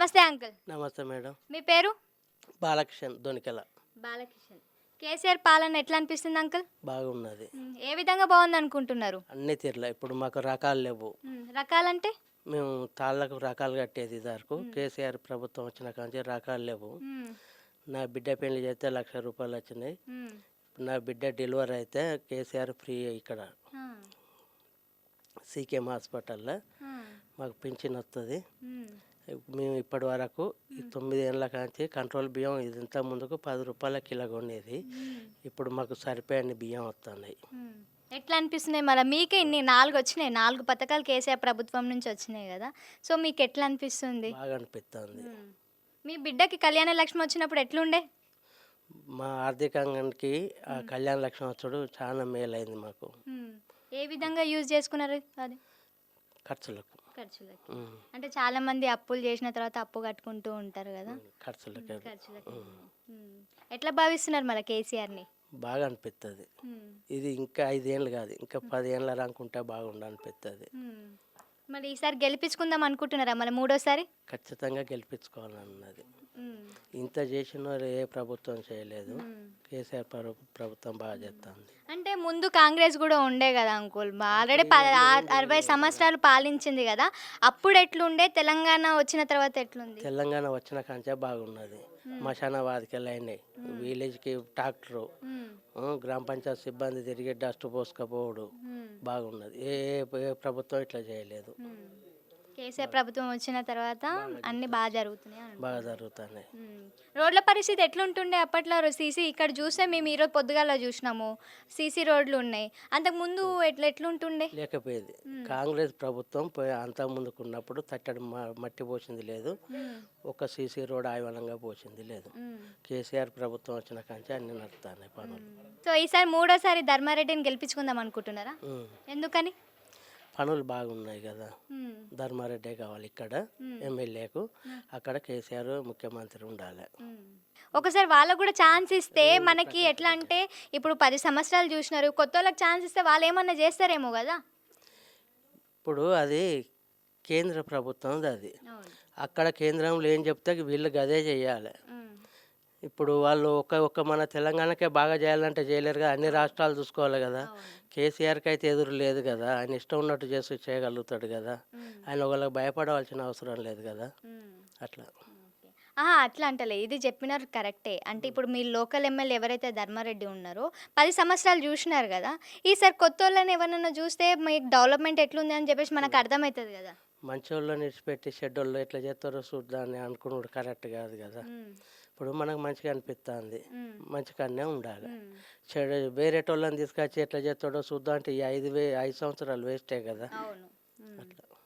నమస్తే అంకుల్. నమస్తే మేడం. మీ పేరు? బాలకిషన్ దొనికెల. బాలకిషన్. కేసీఆర్ పాలన ఎట్లా అనిపిస్తుంది అంకుల్? బాగున్నది. ఏ విధంగా బాగుంది అనుకుంటున్నారు అన్ని తీర్ల. ఇప్పుడు మాకు రకాలు లేవు. రకాలంటే? మేము తాళ్ళకు రకాలు కట్టేది ఇదివరకు. కేసీఆర్ ప్రభుత్వం వచ్చిన కాంచి రకాలు లేవు. నా బిడ్డ పెళ్ళి చేస్తే లక్ష రూపాయలు వచ్చినాయి. నా బిడ్డ డెలివరీ అయితే కేసీఆర్ ఫ్రీ ఇక్కడ. సీకేఎం హాస్పిటల్లో. మాకు పింఛన్ వస్తుంది మ్మ్. ఇప్పటి వరకు ఈ తొమ్మిది ఏళ్ళ కాంచి కంట్రోల్ బియ్యం ఇది ఇంత ముందుకు పది రూపాయల కిలో మ్మ్. ఇప్పుడు మాకు సరిపోయని బియ్యం వస్తున్నాయి. ఎట్లా అనిపిస్తున్నాయి? మరి మీకే ఇన్ని నాలుగు వచ్చినాయి. నాలుగు పథకాలు కేసీఆర్ ప్రభుత్వం నుంచి వచ్చినాయి కదా. సో మీకు ఎట్లా అనిపిస్తుంది? బాగా అనిపిస్తుంది. మీ బిడ్డకి కళ్యాణ లక్ష్మి వచ్చినప్పుడు ఎట్లుండే? మా ఆర్థికంగానికి ఆ కళ్యాణ లక్ష్మి వచ్చుడు చాలా మేలైంది మాకు. ఏ విధంగా యూజ్ చేసుకున్నారు అది? ఖర్చులకు. ఖర్చులకి. అంటే చాలా మంది అప్పులు చేసిన తర్వాత అప్పు కట్టుకుంటూ ఉంటారు కదా? ఖర్చులకి. ఎట్లా భావిస్తున్నారు మళ్ళీ కేసీఆర్ని? బాగా అనిపిస్తుంది ఇది ఇంకా ఐదేళ్ళు కాదు ఇంకా పదేళ్ళ రాకుంటే బాగుండు అనిపిస్తుంది మరి ఈసారి గెలిపించుకుందాం అనుకుంటున్నారా మళ్ళీ మూడోసారి? ఖచ్చితంగా గెలిపించుకోవాలన్నది. ఇంత చేసిన వారు ఏ ప్రభుత్వం చేయలేదు. కేసీఆర్ ప్రభు- ప్రభుత్వం బాగా చేస్తుంది ముందు కాంగ్రెస్ కూడా ఉండే కదా అంకుల్. ఆల్రెడీ అరవై సంవత్సరాలు పాలించింది కదా. అప్పుడు ఎట్లుండే? తెలంగాణ వచ్చిన తర్వాత ఎట్లుంది? తెలంగాణ వచ్చిన కంచే బాగున్నది. మశానా వాదికెళ్ళి అయినాయి విలేజ్కి ట్రాక్టరు. గ్రామ పంచాయతీ సిబ్బంది తిరిగి డస్ట్ పోసుకపోవడు. బాగున్నది. ఏ ప్రభుత్వం ఇట్లా చేయలేదు. కేసీఆర్ ప్రభుత్వం వచ్చిన తర్వాత అన్ని బాగా జరుగుతున్నాయి. బాగా మ్మ్. రోడ్ల పరిస్థితి ఎట్లుంటుండే అప్పట్లో సీసీ ఇక్కడ చూస్తే మేము ఈరోజు పొద్దుగాల చూసినాము. సీసీ రోడ్లు ఉన్నాయి. అంతకు ముందు ఎట్లా ఎట్లుంటుండే? లేకపోయేది. కాంగ్రెస్ ప్రభుత్వం పోయి అంత ముందుకు ఉన్నప్పుడు తట్టడి మ- మట్టి పోసింది లేదు. ఒక సీసీ రోడ్ ఆయవలంగా పోసింది లేదు. కేసీఆర్ ప్రభుత్వం వచ్చిన కంచి అన్ని నడుస్తున్నాయి పనులు. సో ఈసారి మూడోసారి ధర్మారెడ్డిని గెలిపించుకుందాం అనుకుంటున్నారా? ఉమ్. ఎందుకని? పనులు బాగున్నాయి కదా. ధర్మారెడ్డి కావాలి ఇక్కడ ఎమ్మెల్యేకు. అక్కడ కేసీఆర్ ముఖ్యమంత్రి ఉండాలి. ఒకసారి వాళ్ళకు కూడా ఛాన్స్ ఇస్తే మనకి ఎట్లా అంటే ఇప్పుడు పది సంవత్సరాలు చూసినారు కొత్త వాళ్ళకి ఛాన్స్ ఇస్తే వాళ్ళు ఏమన్నా చేస్తారేమో కదా. ఇప్పుడు అది కేంద్ర ప్రభుత్వం అది. అక్కడ కేంద్రంలో ఏం చెప్తే వీళ్ళు గదే చేయాలి. ఇప్పుడు వాళ్ళు ఒక ఒక మన తెలంగాణకే బాగా చేయాలంటే చేయలేరు కదా అన్ని రాష్ట్రాలు చూసుకోవాలి కదా. కేసీఆర్కి అయితే ఎదురు లేదు కదా. ఆయన ఇష్టం ఉన్నట్టు చేసి చేయగలుగుతాడు కదా. ఆయన ఒకళ్ళకి భయపడవలసిన అవసరం లేదు కదా. అట్లా. ఆహా అట్లా అంటలే. ఇది చెప్పినారు కరెక్టే. అంటే ఇప్పుడు మీ లోకల్ ఎమ్మెల్యే ఎవరైతే ధర్మారెడ్డి ఉన్నారో పది సంవత్సరాలు చూసినారు కదా. ఈసారి కొత్త వాళ్ళని ఎవరన్నా చూస్తే మీకు డెవలప్మెంట్ ఎట్లుంది అని చెప్పేసి మనకు అర్థమవుతుంది కదా. మంచి వాళ్ళని విడిచిపెట్టి చెడ్డోళ్ళు ఎట్లా చేస్తారో చూద్దాన్ని అనుకున్నాడు. కరెక్ట్ కాదు కదా. ఇప్పుడు మనకు మంచిగా అనిపిస్తుంది. మంచిగానే ఉండాలి. చెడు వేరే వాళ్ళని తీసుకొచ్చి ఎట్లా చేస్తాడో చూద్దాం అంటే ఈ ఐదు వే ఐదు సంవత్సరాలు వేస్టే కదా.